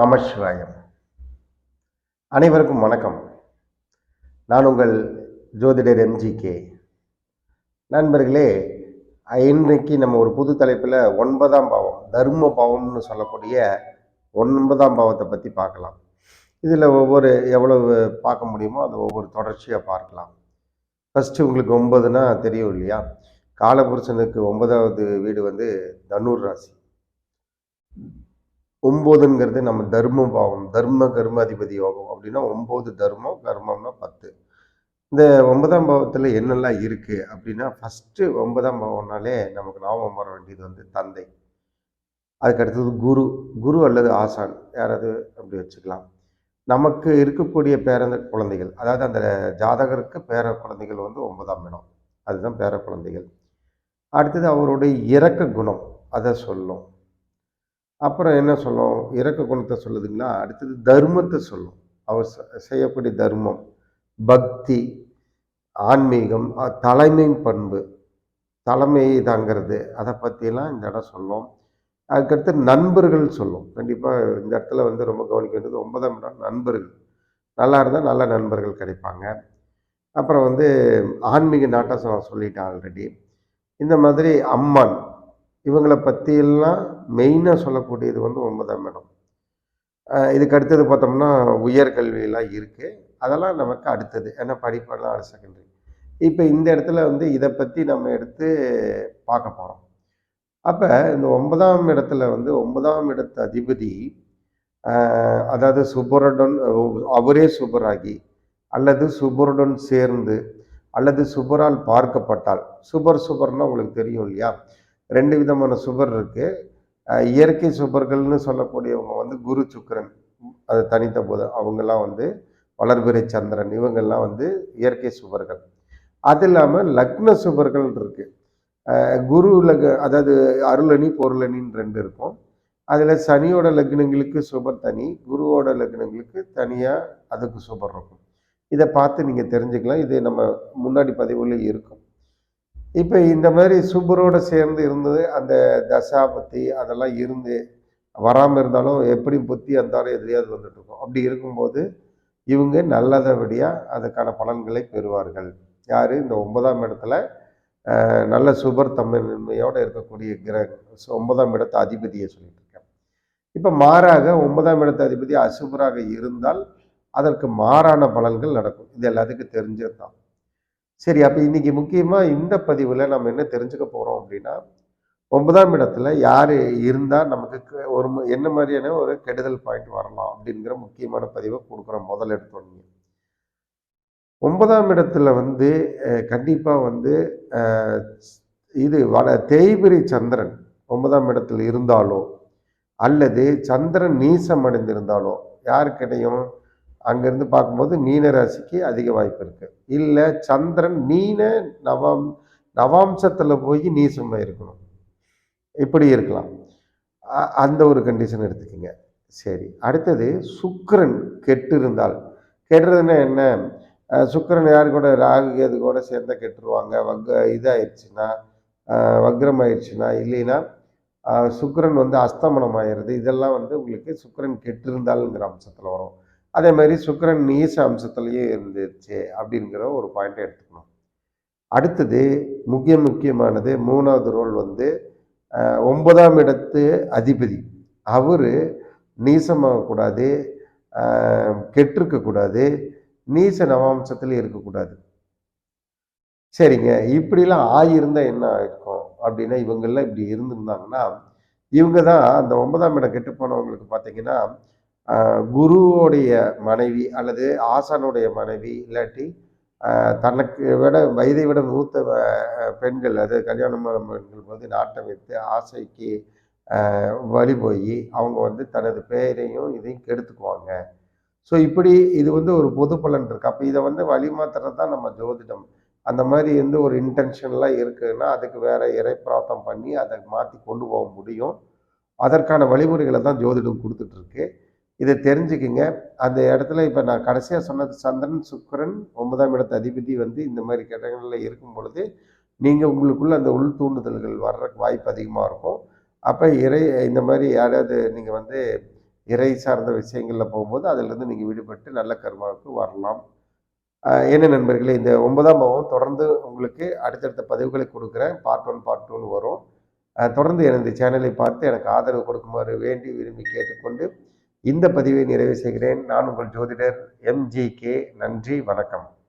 நமசிவாயம் அனைவருக்கும் வணக்கம். நான் உங்கள் ஜோதிடர் எம்ஜிகே. நண்பர்களே இன்றைக்கு நம்ம ஒரு புது தலைப்பில் ஒன்பதாம் பாவம் தர்ம பாவம்னு சொல்லக்கூடிய ஒன்பதாம் பாவத்தை பற்றி பார்க்கலாம். இதில் ஒவ்வொரு எவ்வளவு பார்க்க முடியுமோ அதை ஒவ்வொரு தொடர்ச்சியாக பார்க்கலாம். ஃபஸ்ட்டு உங்களுக்கு ஒன்பதுனா தெரியும் இல்லையா? காலபுருஷனுக்கு ஒன்பதாவது வீடு வந்து தனுர் ராசி. ஒம்போதுங்கிறது நம்ம தர்ம பாவம் தர்ம கர்மாதிபதி யோகம் அப்படின்னா ஒம்பது தர்மம் கர்மம்னா பத்து. இந்த ஒன்பதாம் பாவத்தில் என்னெல்லாம் இருக்குது அப்படின்னா ஃபஸ்ட்டு ஒன்பதாம் பாவம்னாலே நமக்கு ஞாபகம் வர வேண்டியது வந்து தந்தை. அதுக்கு அடுத்தது குரு. குரு அல்லது ஆசான். யாராவது அப்படி வச்சுக்கலாம். நமக்கு இருக்கக்கூடிய பேரந்த குழந்தைகள். அதாவது அந்த ஜாதகருக்கு பேர குழந்தைகள் வந்து ஒன்பதாம் இடம். அதுதான் பேர குழந்தைகள். அடுத்தது அவருடைய இரக்க குணம். அதை சொல்லும். அப்புறம் என்ன சொல்லும்? இறக்க குணத்தை சொல்லுதுங்கன்னா அடுத்தது தர்மத்தை சொல்லும். அவர் செ- செய்யக்கூடிய தர்மம் பக்தி ஆன்மீகம் தலைமை பண்பு தலைமையை தாங்கிறது. அதை பற்றிலாம் இந்த இடம் சொல்லும். அதுக்கடுத்து நண்பர்கள் சொல்லும். கண்டிப்பாக இந்த இடத்துல வந்து ரொம்ப கவனிக்க வேண்டியது ஒன்பதாம் இடம் நண்பர்கள். நல்லா இருந்தால் நல்ல நண்பர்கள் கிடைப்பாங்க. அப்புறம் வந்து ஆன்மீக நாட்டம் சொல்லிட்டேன் ஆல்ரெடி இந்த மாதிரி அம்மான் இவங்களை பற்றியெல்லாம் மெயினாக சொல்லக்கூடியது வந்து ஒன்பதாம் இடம். இதுக்கு அடுத்தது பார்த்தோம்னா உயர்கல்வியெல்லாம் இருக்குது அதெல்லாம் நமக்கு அடுத்தது. ஏன்னா படிப்பெல்லாம் செகண்டரி இப்போ இந்த இடத்துல வந்து இதை பற்றி நம்ம எடுத்து பார்க்க போகிறோம் அப்போ இந்த ஒன்பதாம் இடத்துல வந்து ஒன்பதாம் இடத்து அதிபதி அதாவது சுபருடன் அவரே சுபராகி அல்லது சுபருடன் சேர்ந்து அல்லது சுபரால் பார்க்கப்பட்டால் சுபர் சுபர்னா உங்களுக்கு தெரியும் இல்லையா? ரெண்டு விதமான சுபர் இருக்குது இயற்கை சுபர்கள்னு சொல்லக்கூடியவங்க வந்து குரு சுக்கரன். அது தனித்த போது அவங்கெல்லாம் வந்து வளர்பிறை சந்திரன். இவங்கெல்லாம் வந்து இயற்கை சுபர்கள் அது இல்லாமல் லக்ன சுபர்கள் இருக்குது குரு லக் அதாவது அருளணி பொருளணின்னு ரெண்டு இருக்கும். அதில் சனியோட லக்னங்களுக்கு சுபர் தனி குருவோட லக்னங்களுக்கு தனியாக அதுக்கு சுபர் இருக்கும். இதை பார்த்து நீங்கள் தெரிஞ்சுக்கலாம். இது நம்ம முன்னாடி பதிவில் இருக்கும். இப்போ இந்த மாதிரி சுபரோடு சேர்ந்து இருந்தது அந்த தசாபத்தி அதெல்லாம் இருந்து வராமல் இருந்தாலும் எப்படி புத்தி அந்தாரம் எதிரியாவது வந்துட்டுருக்கோம் அப்படி இருக்கும்போது இவங்க நல்லதபடியாக அதுக்கான பலன்களை பெறுவார்கள். யார்? இந்த ஒன்பதாம் இடத்துல நல்ல சுபர் தன்மையோடு இருக்கக்கூடிய கிரக ஒன்பதாம் இடத்து அதிபதியை சொல்லிட்டு இருக்கேன். இப்போ மாறாக ஒன்பதாம் இடத்து அதிபதி அசுபராக இருந்தால் அதற்கு மாறான பலன்கள் நடக்கும். இது எல்லாத்துக்கும் தெரிஞ்சது தான் சரி அப்போ இன்றைக்கி முக்கியமாக இந்த பதிவில் நம்ம என்ன தெரிஞ்சுக்க போகிறோம் அப்படின்னா ஒன்பதாம் இடத்துல யார் இருந்தால் நமக்கு ஒரு என்ன மாதிரியான ஒரு கெடுதல் பாயிண்ட் வரலாம் அப்படிங்கிற முக்கியமான பதிவை கொடுக்குறோம் முதல்ல எடுத்தோடனே. ஒன்பதாம் இடத்துல வந்து கண்டிப்பாக வந்து இது வள தேய்பிரி சந்திரன் ஒன்பதாம் இடத்துல இருந்தாலோ அல்லது சந்திரன் நீசம் அடைந்திருந்தாலோ யாருக்கு கிடையும் அங்கேருந்து பார்க்கும்போது மீன ராசிக்கு அதிக வாய்ப்பு இருக்குது இல்லை சந்திரன் மீன நவாம் நவாம்சத்தில் போய் நீசமாக இருக்கணும். இப்படி இருக்கலாம். அந்த ஒரு கண்டிஷன் எடுத்துக்கோங்க. சரி. அடுத்தது சுக்கரன் கெட்டு இருந்தால். கெட்டுறதுன்னா என்ன? சுக்கரன் சுக்கிரன் கூட? ராகு கேது கூட சேர்ந்தா கெட்டுருவாங்க. வக்க இதாயிடுச்சுன்னா வக்ரம் ஆயிடுச்சுன்னா இல்லைன்னா சுக்கரன் வந்து அஸ்தமனம் ஆயிடுறது இதெல்லாம் வந்து உங்களுக்கு சுக்கிரன் கெட்டிருந்தாலுங்கிற அம்சத்தில் வரும். அதே மாதிரி சுக்கிரன் நீச அம்சத்துலேயே இருந்துச்சு அப்படிங்கிற ஒரு பாயிண்ட்டை எடுத்துக்கணும். அடுத்தது முக்கிய முக்கியமானது மூணாவது ரோல் வந்து ஒன்பதாம் இடத்து அதிபதி. அவர் நீசமாகக்கூடாது கெட்டிருக்கக்கூடாது நீச நவாம்சத்தில் இருக்கக்கூடாது. சரிங்க. இப்படிலாம் ஆயிருந்தால் என்ன ஆயிருக்கும் அப்படின்னா இவங்கெல்லாம் இப்படி இருந்திருந்தாங்கன்னா இவங்க தான் அந்த ஒன்பதாம் இடம் கெட்டு போனவங்களுக்கு பார்த்தீங்கன்னா குருவோடைய மனைவி அல்லது ஆசானுடைய மனைவி இல்லாட்டி தனக்கு விட வயதை விட மூத்த பெண்கள் அது கல்யாணம் பெண்கள் வந்து நாட்டம் வைத்து ஆசைக்கு வழி போய் அவங்க வந்து தனது பெயரையும் இதையும் கெடுத்துக்குவாங்க. ஸோ இப்படி இது வந்து ஒரு பொது பலன் இருக்கு. அப்போ இதை வந்து வழிமாத்துறது தான் நம்ம ஜோதிடம். அந்த மாதிரி வந்து ஒரு இன்டென்ஷன்லாம் இருக்குதுன்னா அதுக்கு வேற இறைப்பிராத்தம் பண்ணி அதை மாற்றி கொண்டு போக முடியும். அதற்கான வழிமுறைகளை தான் ஜோதிடம் கொடுத்துட்ருக்கு இதை தெரிஞ்சுக்கிங்க. அந்த இடத்துல இப்போ நான் கடைசியாக சொன்னது சந்திரன் சுக்கரன் ஒன்பதாம் இடத்து அதிபதி வந்து இந்த மாதிரி கட்டங்களில் இருக்கும் பொழுது நீங்கள் உங்களுக்குள்ளே அந்த உள் தூண்டுதல்கள் வர்றதுக்கு வாய்ப்பு அதிகமாக இருக்கும். அப்போ இறை இந்த மாதிரி யாராவது நீங்கள் வந்து இறை சார்ந்த விஷயங்களில் போகும்போது அதிலிருந்து நீங்கள் விடுபட்டு நல்ல கர்மாவுக்கு வரலாம். என்ன நண்பர்களே இந்த ஒன்பதாம் பாவம் தொடர்ந்து உங்களுக்கு அடுத்தடுத்த பதிவுகளை கொடுக்குறேன். பார்ட் ஒன் பார்ட் டூன்னு வரும். தொடர்ந்து எனது சேனலை பார்த்து எனக்கு ஆதரவு கொடுக்குமாறு வேண்டி விரும்பி கேட்டுக்கொண்டு இந்த பதிவை நிறைவு செய்கிறேன். நான் உங்கள் ஜோதிடர் எம்ஜி கே. நன்றி வணக்கம்.